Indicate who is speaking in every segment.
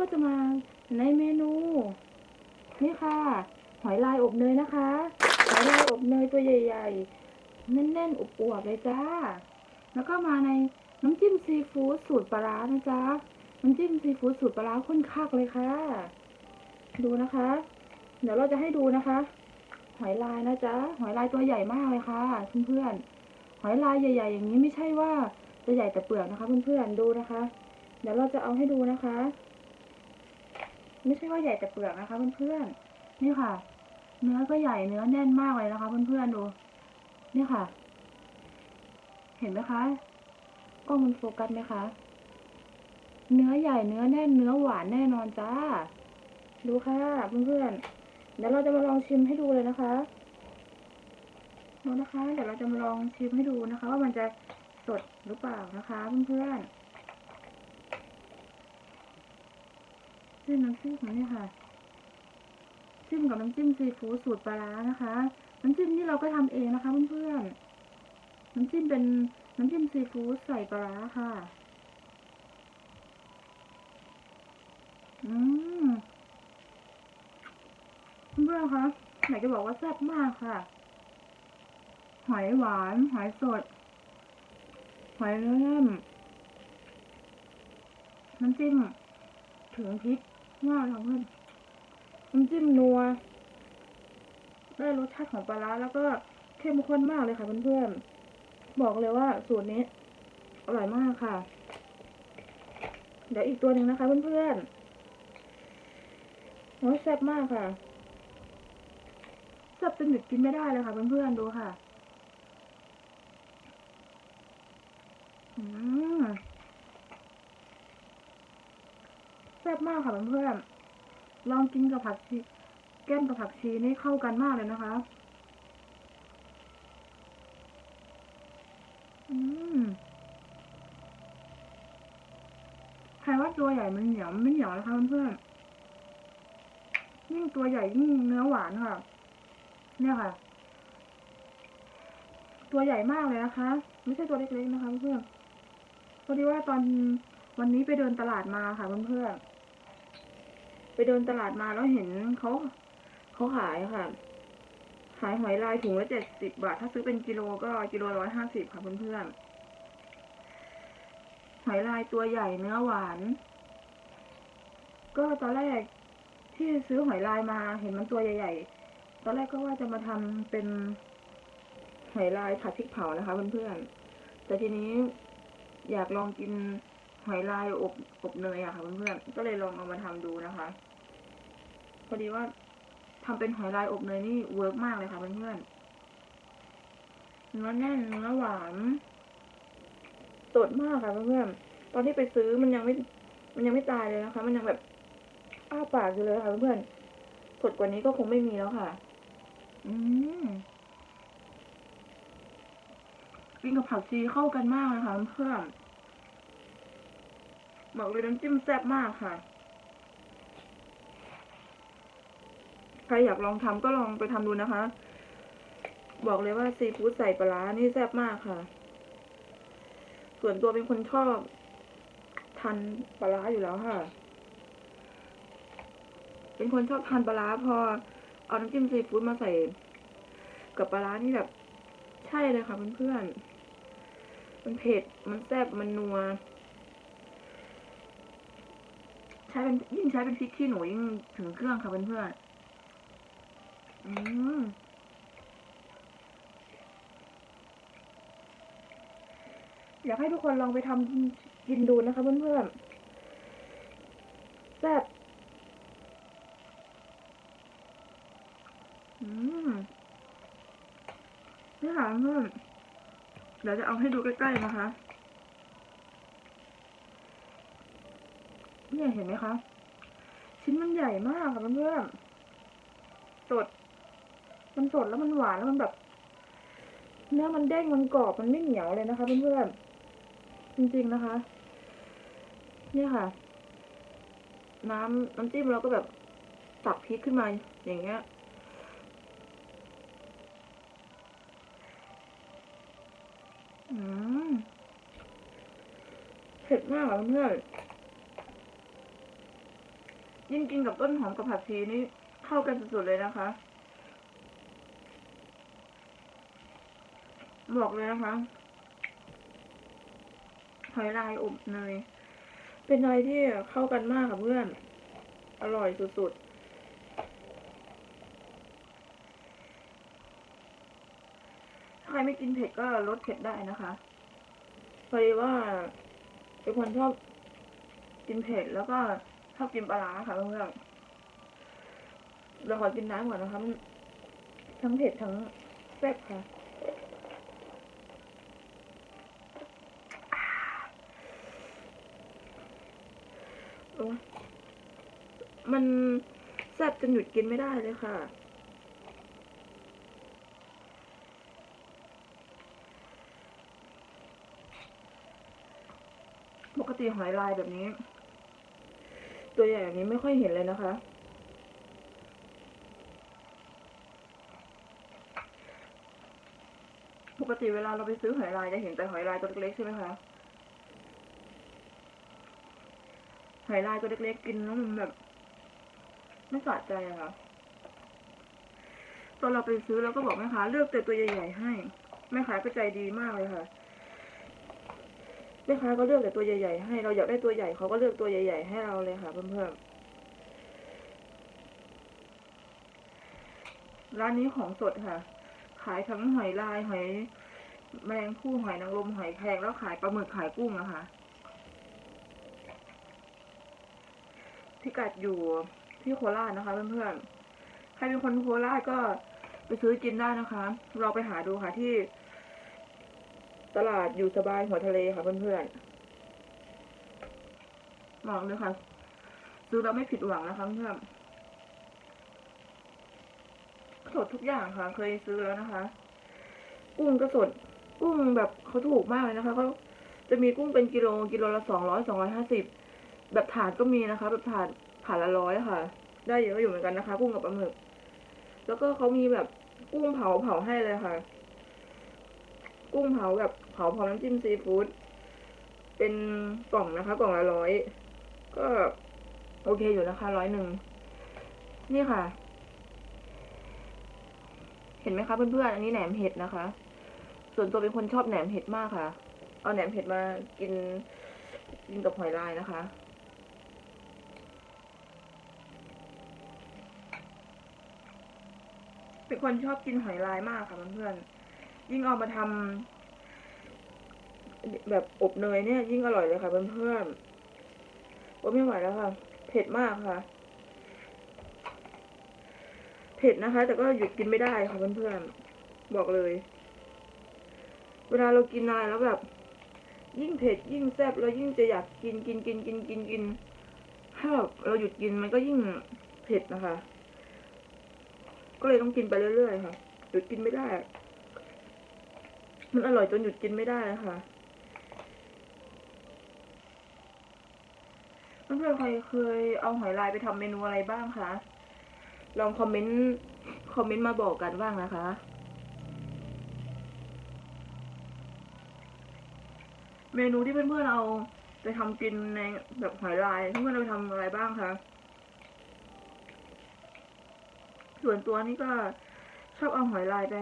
Speaker 1: ก็จะมาในเมนูนี่ค่ะ หอยลายอบเนยนะคะ หอยลายอบเนยตัวใหญ่ ๆ แน่นๆอวบๆเลยจ้า แล้วก็มาในน้ำจิ้มซีฟู้ดสูตรปลาร้านะจ๊ะ น้ำจิ้มซีฟู้ดสูตรปลาร้าข้นคักเลยค่ะ ดูนะคะ เดี๋ยวเราจะให้ดูนะคะ หอยลายนะจ๊ะ หอยลายตัวใหญ่มากเลยค่ะเพื่อนๆ หอยลายใหญ่ ๆ อย่างนี้ไม่ใช่ว่าจะใหญ่แต่เปลือกนะคะ เพื่อนๆ ดูนะคะ เดี๋ยวเราจะเอาให้ดูนะคะ ไม่ใช่ว่าใหญ่แต่เปลือกนะคะเพื่อนๆนี่ค่ะ เนื้อก็ใหญ่เนื้อแน่นมากเลยนะคะ เพื่อนๆดู นี่ค่ะ เห็นไหมคะกล้องมันโฟกัสไหมคะเนื้อใหญ่เนื้อแน่นเนื้อหวานแน่นอนจ้า ดูค่ะเพื่อนๆเดี๋ยวเราจะมาลองชิมให้ดูเลยนะคะดูนะคะ เดี๋ยวเราจะมาลองชิมให้ดูนะคะ ว่ามันจะสดหรือเปล่านะคะเพื่อนๆ จิ้มน้ำจิ้มของนี่ค่ะ จิ้มกับน้ำจิ้มซีฟู้ดสูตรปลาร้านะคะ น้ำจิ้มนี่เราก็ทำเองนะคะเพื่อนๆ น้ำจิ้มเป็นน้ำจิ้มซีฟู้ดใส่ปลาร้าค่ะ อืมเพื่อนๆคะอยากจะบอกว่าแซ่บมากค่ะ หอยหวาน หอยสด หอยเนื้อแน่นน้ำจิ้มถึงพริก มากค่ะเพื่อนน้ำจิ้มนัว ได้รสชาติของปลาร้าแล้วก็เข้มข้นมากเลยค่ะเพื่อนๆ บอกเลยว่าสูตรนี้ อร่อยมากค่ะ เดี๋ยวอีกตัวหนึ่งนะคะเพื่อนๆโอ้ยแซ่บมากค่ะแซ่บจนหยุดกินไม่ได้เลยค่ะเพื่อนๆ ดูค่ะ อืมแซ่บมากค่ะเพื่อนๆลองกินกับผักชีแก้มกับผักชีนี่เข้ากันมากเลยนะคะ อืมใครว่าตัวใหญ่มันเหนียวมันไม่เหนียวนะคะเพื่อนๆยิ่งตัวใหญ่ยิ่งเนื้อหวานค่ะ เนี่ยค่ะ ตัวใหญ่มากเลยนะคะ ไม่ใช่ตัวเล็กๆนะคะเพื่อนๆพอดีว่าตอนวันนี้ไปเดินตลาดมาค่ะเพื่อนๆ ไปเดินตลาดมาแล้วเห็นเขาเขาขายค่ะ ขายหอยลายถุงละเจ็ดสิบบาท ถ้าซื้อเป็นกิโลก็กิโลร้อยห้าสิบค่ะเพื่อนๆหอยลายตัวใหญ่เนื้อหวาน ก็ตอนแรกที่ซื้อหอยลายมาเห็นมันตัวใหญ่ ๆ ตอนแรกก็ว่าจะมาทำเป็นหอยลายผัดพริกเผานะคะเพื่อนๆ แต่ทีนี้อยากลองกินหอยลายอบอบเนยอะค่ะเพื่อนๆ ก็เลยลองเอามาทำดูนะคะ พอดีว่าทำเป็นหอยลายอบเนยนี่เวิร์กมากเลยค่ะเพื่อนๆเนื้อแน่นเนื้อหวานสดมากค่ะเพื่อนๆตอนที่ไปซื้อมันยังไม่ มันยังไม่ตายเลยนะคะ มันยังแบบอ้าปากอยู่เลยค่ะเพื่อนๆสดกว่านี้ก็คงไม่มีแล้วค่ะ อืมกินกับผักชีเข้ากันมากเลยค่ะเพื่อนบอกเลยน้ำจิ้มแซ่บมากค่ะ ใครอยากลองทำก็ลองไปทำดูนะคะ บอกเลยว่าซีฟู้ดใส่ปลาร้านี่แซ่บมากค่ะ ส่วนตัวเป็นคนชอบทานปลาร้าอยู่แล้วค่ะ เป็นคนชอบทานปลาร้าพอเอาน้ำจิ้มซีฟู้ดมาใส่ กับปลาร้านี่แบบ ใช่เลยค่ะเพื่อนๆมันเผ็ดมันแซ่บมันนัวใช้เป็นยิ่งใช้เป็นพริกขี้หนูยิ่งถึงเครื่องค่ะเพื่อนๆ อืมอยากให้ทุกคนลองไปทำกินดูนะคะเพื่อนๆแซ่บอืมนี่ค่ะเพื่อนเดี๋ยวจะเอาให้ดูใกล้ๆนะคะเนี่ยเห็นไหมคะ ชิ้นมันใหญ่มากค่ะเพื่อนๆสด มันสดแล้วมันหวานแล้วมันแบบ เนื้อมันเด้งมันกรอบมันไม่เหนียวเลยนะคะเพื่อนๆจริงๆนะคะ เนี่ยค่ะ น้ำน้ำจิ้มเราก็แบบตักพริกขึ้นมาอย่างเงี้ยอืมเผ็ดมากอะเพื่อนยิ่งกินกับต้นหอมกับผักชีนี่เข้ากันสุดๆเลยนะคะ บอกเลยนะคะหอยลายอบเนยเป็นอะไรที่เข้ากันมากค่ะเพื่อน อร่อยสุดๆ ถ้าใครไม่กินเผ็ดก็ลดเผ็ดได้นะคะพอดีว่าเป็นคนชอบกินเผ็ดแล้วก็ชอบกินปลาร้าค่ะเพื่อนเราขอกินน้ำก่อนนะคะมันทั้งเผ็ดทั้งแซ่บค่ะ โอ๊ย มันแซ่บจนหยุดกินไม่ได้เลยค่ะ ปกติหอยลายแบบนี้ ตัวใหญ่แบบนี้ไม่ค่อยเห็นเลยนะคะ ปกติเวลาเราไปซื้อหอยลายจะเห็นแต่หอยลายตัวเล็กๆใช่ไหมคะ หอยลายตัวเล็กๆกินแล้วมันแบบไม่สะใจอะค่ะ ตอนเราไปซื้อเราก็บอกแม่ค้าเลือกแต่ตัวใหญ่ๆให้ แม่ค้าก็ใจดีมากเลยค่ะ แม่ค้าก็เลือกแต่ตัวใหญ่ๆให้ เราอยากได้ตัวใหญ่เขาก็เลือกตัวใหญ่ ๆ ให้เราเลยค่ะ เพื่อนๆ ร้านนี้ของสดค่ะ ขายทั้งหอยลายหอยแมลงภู่หอยนางรมหอยแครงแล้วขายปลาหมึกขายกุ้งนะคะ พิกัดอยู่ที่โคราชนะคะเพื่อนๆ ใครเป็นคนโคราชก็ไปซื้อกินได้นะคะ เราไปหาดูค่ะที่ ตลาดอยู่สบายหัวทะเลค่ะเพื่อนๆบอกเลยค่ะ ซื้อแล้วไม่ผิดหวังนะคะเพื่อนสดทุกอย่างค่ะ เคยซื้อแล้วนะคะ กุ้งก็สด กุ้งแบบเขาถูกมากเลยนะคะเขาจะมีกุ้งเป็นกิโลกิโลละสองร้อยสองร้อยห้าสิบ แบบถาดก็มีนะคะ แบบถาดถาดละร้อยค่ะ ได้เยอะอยู่เหมือนกันนะคะกุ้งกับปลาหมึก แล้วก็เขามีแบบกุ้งเผาเผาให้เลยค่ะ กุ้งเผาแบบเผาพร้อมน้ำจิ้มซีฟู้ดเป็นกล่องนะคะ กล่องละร้อยก็โอเคอยู่นะคะร้อยหนึ่งนี่ค่ะ เห็นไหมคะเพื่อนๆอันนี้แหนมเห็ดนะคะ ส่วนตัวเป็นคนชอบแหนมเห็ดมากค่ะ เอาแหนมเห็ดมากินกินกับหอยลายนะคะ เป็นคนชอบกินหอยลายมากค่ะเพื่อนๆยิ่งเอามาทำแบบอบเนยเนี่ย ยิ่งอร่อยเลยค่ะเพื่อนๆโอ้ไม่ไหวแล้วค่ะ เผ็ดมากค่ะ เผ็ดนะคะ แต่ก็หยุดกินไม่ได้ค่ะเพื่อนๆบอกเลย เวลาเรากินอะไรแล้วแบบ ยิ่งเผ็ดยิ่งแซ่บเรายิ่งจะอยากกินกินกินกินกินกินถ้าแบบเราหยุดกินมันก็ยิ่งเผ็ดนะคะ ก็เลยต้องกินไปเรื่อยๆค่ะ หยุดกินไม่ได้ มันอร่อยจนหยุดกินไม่ได้ค่ะเพื่อนๆใครเคยเอาหอยลายไปทำเมนูอะไรบ้างคะ ลองคอมเมนต์คอมเมนต์มาบอกกันบ้างนะคะเมนูที่เพื่อนๆเอาไปทำกินในแบบหอยลายเพื่อนๆเอาไปทำอะไรบ้างคะ ส่วนตัวนี่ก็ชอบเอาหอยลายไป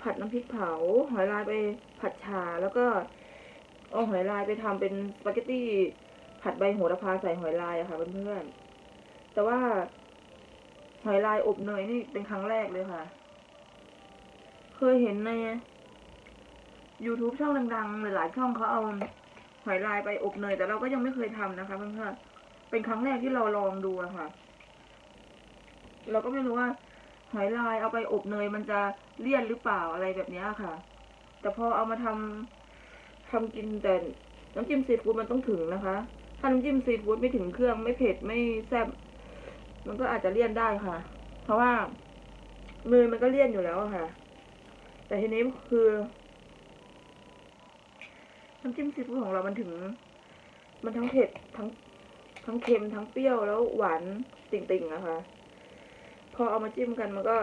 Speaker 1: ผัดน้ำพริกเผา หอยลายไปผัดฉ่าแล้วก็เอาหอยลายไปทำเป็นสปาเกตตี้ผัดใบโหระพาใส่หอยลายอะค่ะเพื่อนๆ แต่ว่าหอยลายอบเนยนี่เป็นครั้งแรกเลยค่ะ เคยเห็นใน YouTube ช่องดังๆหลายๆช่องเขาเอาหอยลายไปอบเนย แต่เราก็ยังไม่เคยทำนะคะเพื่อนๆ เป็นครั้งแรกที่เราลองดูอะค่ะ เราก็ไม่รู้ว่าหอยลายเอาไปอบเนยมันจะเลี่ยนหรือเปล่าอะไรแบบนี้ค่ะ แต่พอเอามาทำทำกินแต่น้ำจิ้มซีฟู้ดมันต้องถึงนะคะ ถ้าน้ำจิ้มซีฟู้ดไม่ถึงเครื่องไม่เผ็ดไม่แซ่บมันก็อาจจะเลี่ยนได้ค่ะ เพราะว่าเนยมันก็เลี่ยนอยู่แล้วค่ะ แต่ทีนี้คือน้ำจิ้มซีฟู้ดของเรามันถึง มันทั้งเผ็ดทั้งทั้งเค็มทั้งเปรี้ยวแล้วหวานติ่งๆนะคะ พอเอามาจิ้มกันมันก็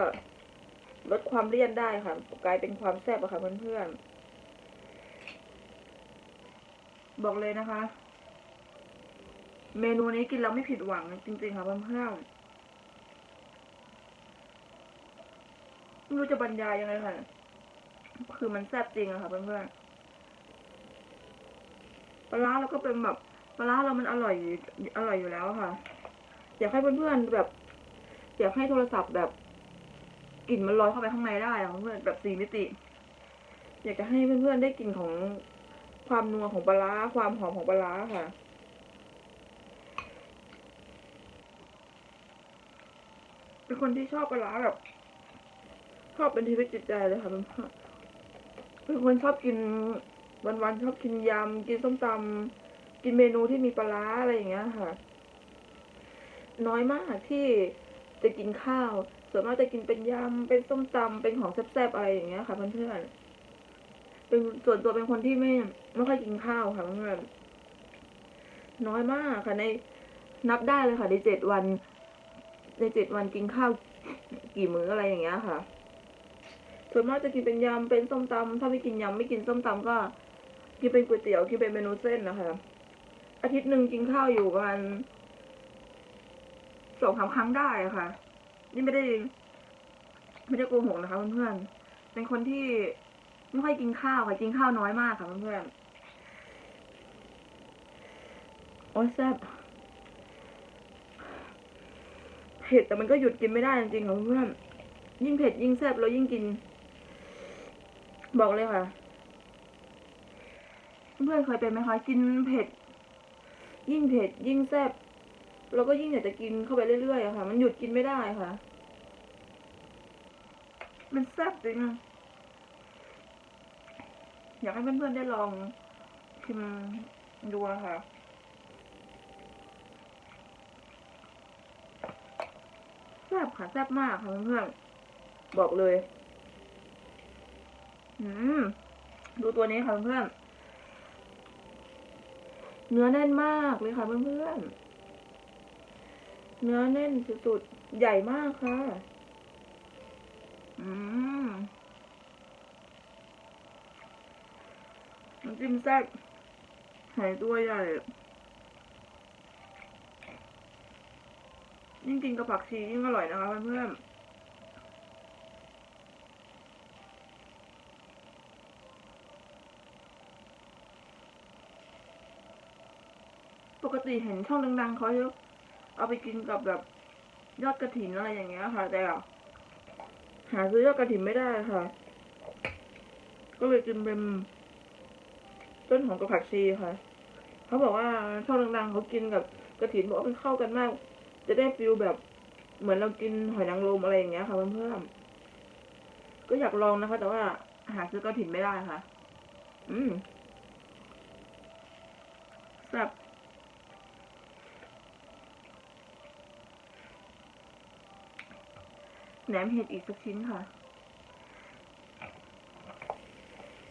Speaker 1: ลดความเลี่ยนได้ค่ะ กลายเป็นความแซ่บอะค่ะเพื่อนๆ บอกเลยนะคะ เมนูนี้กินแล้วไม่ผิดหวังจริงๆค่ะเพื่อนๆไม่รู้จะบรรยายยังไงค่ะ คือมันแซ่บจริงอะค่ะเพื่อนๆปลาร้าเราก็เป็นแบบปลาร้าเรามันอร่อยอร่อยอยู่แล้วค่ะ อยากให้เพื่อนๆแบบ อยากให้โทรศัพท์แบบกลิ่นมันลอยเข้าไปข้างในได้อะเพื่อนแบบสี่มิติ อยากจะให้เพื่อนๆได้กลิ่นของความนัวของปลาร้าความหอมของปลาร้าค่ะ เป็นคนที่ชอบปลาร้าแบบ ชอบเป็นชีวิตจิตใจเลยค่ะเป็นเป็นคนชอบกินวันๆชอบกินยำกินส้มตำกินเมนูที่มีปลาร้าอะไรอย่างเงี้ยค่ะ น้อยมากที่ จะกินข้าว ส่วนมากจะกินเป็นยำ เป็นส้มตำเป็นของแซ่บๆอะไรอย่างเงี้ยค่ะเพื่อนๆเป็นส่วนตัวเป็นคนที่ไม่ไม่ค่อยกินข้าวค่ะเพื่อนๆน้อยมากค่ะในนับได้เลยค่ะในเจ็ดวัน ในเจ็ดวันกินข้าวกี่มื้ออะไรอย่างเงี้ยค่ะ ส่วนมากจะกินเป็นยำเป็นส้มตำถ้าไม่กินยำไม่กินส้มตำก็กินเป็นก๋วยเตี๋ยวกินเป็นเมนูเส้นนะคะ อาทิตย์หนึ่งกินข้าวอยู่ประมาณ สองสาครั้งได้ค่ะ นี่ไม่ได้ ไม่ได้โกหกนะคะเพื่อนๆเป็นคนที่ไม่ค่อยกินข้าวค่ะกินข้าวน้อยมากค่ะเพื่อนๆโอ้ยแซ่บเผ็ดแต่มันก็หยุดกินไม่ได้จริงๆค่ะเพื่อนๆยิ่งเผ็ดยิ่งแซ่บเรายิ่งกิน บอกเลยค่ะ เพื่อนๆเคยเป็นไหมคะกินเผ็ดยิ่งเผ็ดยิ่งแซ่บ เราก็ยิ่งอยากจะกินเข้าไปเรื่อยๆอะค่ะ มันหยุดกินไม่ได้ค่ะ มันแซ่บจริงอะอยากให้เพื่อนๆได้ลองชิมดูนะคะแซ่บค่ะแซ่บมากค่ะเพื่อนๆบอกเลย อืมดูตัวนี้ค่ะเพื่อนเนื้อแน่นมากเลยค่ะเพื่อนๆ เนื้อแน่นสุดๆ ใหญ่มากค่ะ อืมน้ำจิ้มแซ่บหายตัวใหญ่ยิ่งกินกับผักชียิ่งอร่อยนะคะเพื่อนๆปกติเห็นช่องดังๆเขาจะ เอาไปกินกับแบบยอดกระถินอะไรอย่างเงี้ยค่ะ แต่หาซื้อยอดกระถินไม่ได้ค่ะ ก็เลยกินเป็นต้นหอมกับผักชีค่ะ เขาบอกว่าชองดังๆเขากินกับกระถินบอกว่ามันเข้ากันมาก จะได้ฟิลแบบเหมือนเรากินหอยนางรมอะไรอย่างเงี้ยค่ะเพื่อนๆก็อยากลองนะคะ แต่ว่าหาซื้อกระถินไม่ได้ค่ะ อืมแซ่บ แหนมเห็ดอีกสักชิ้นค่ะ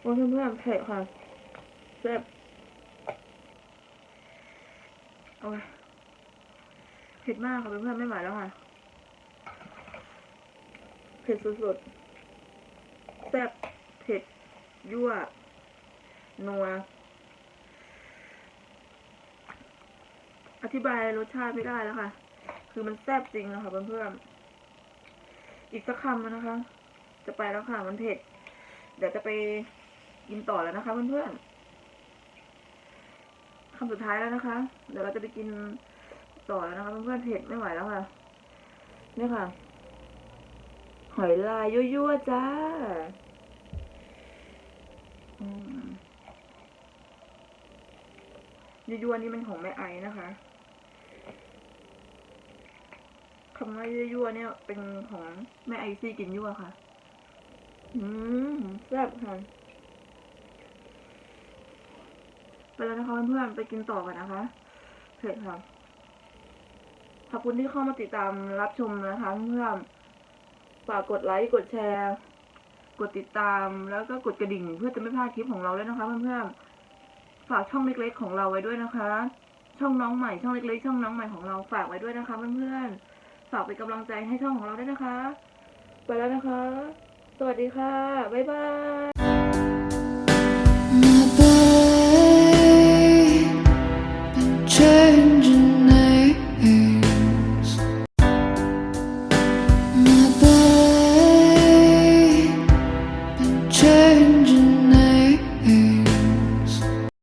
Speaker 1: โอ้ยเพื่อนๆเผ็ดค่ะแซ่บโอ้ยเผ็ดมากค่ะเพื่อนๆไม่ไหวแล้วค่ะเผ็ดสุดๆแซ่บเผ็ดยั่วนัว อธิบายรสชาติไม่ได้แล้วค่ะ คือมันแซ่บจริงนะคะเพื่อนๆ อีกสักคำนะคะ จะไปแล้วค่ะมันเผ็ด เดี๋ยวจะไปกินต่อแล้วนะคะเพื่อนๆคำสุดท้ายแล้วนะคะ เดี๋ยวเราจะไปกินต่อแล้วนะคะเพื่อนๆเผ็ดไม่ไหวแล้วค่ะนี่ค่ะ หอยลายยั่วๆจ้าอืมยั่วๆนี่มันของแม่ไอนะคะ คำว่ายั่วเนี่ย เป็นของแม่ไอซี่กินยั่วค่ะ อืมแซ่บค่ะไปแล้วนะคะเพื่อนๆไปกินต่อกันนะคะเผ็ดค่ะขอบคุณที่เข้ามาติดตามรับชมนะคะเพื่อนๆฝากกดไลค์กดแชร์ กดติดตามแล้วก็กดกระดิ่งเพื่อจะไม่พลาดคลิปของเราด้วยนะคะเพื่อนๆฝากช่องเล็กๆของเราไว้ด้วยนะคะ ช่องน้องใหม่ช่องเล็กๆ ช่องน้องใหม่ของเราฝากไว้ด้วยนะคะเพื่อนๆ ฝากเป็นกำลังใจให้ช่องของเราด้วยนะคะ ไปแล้วนะคะ สวัสดีค่ะ บ๊ายบาย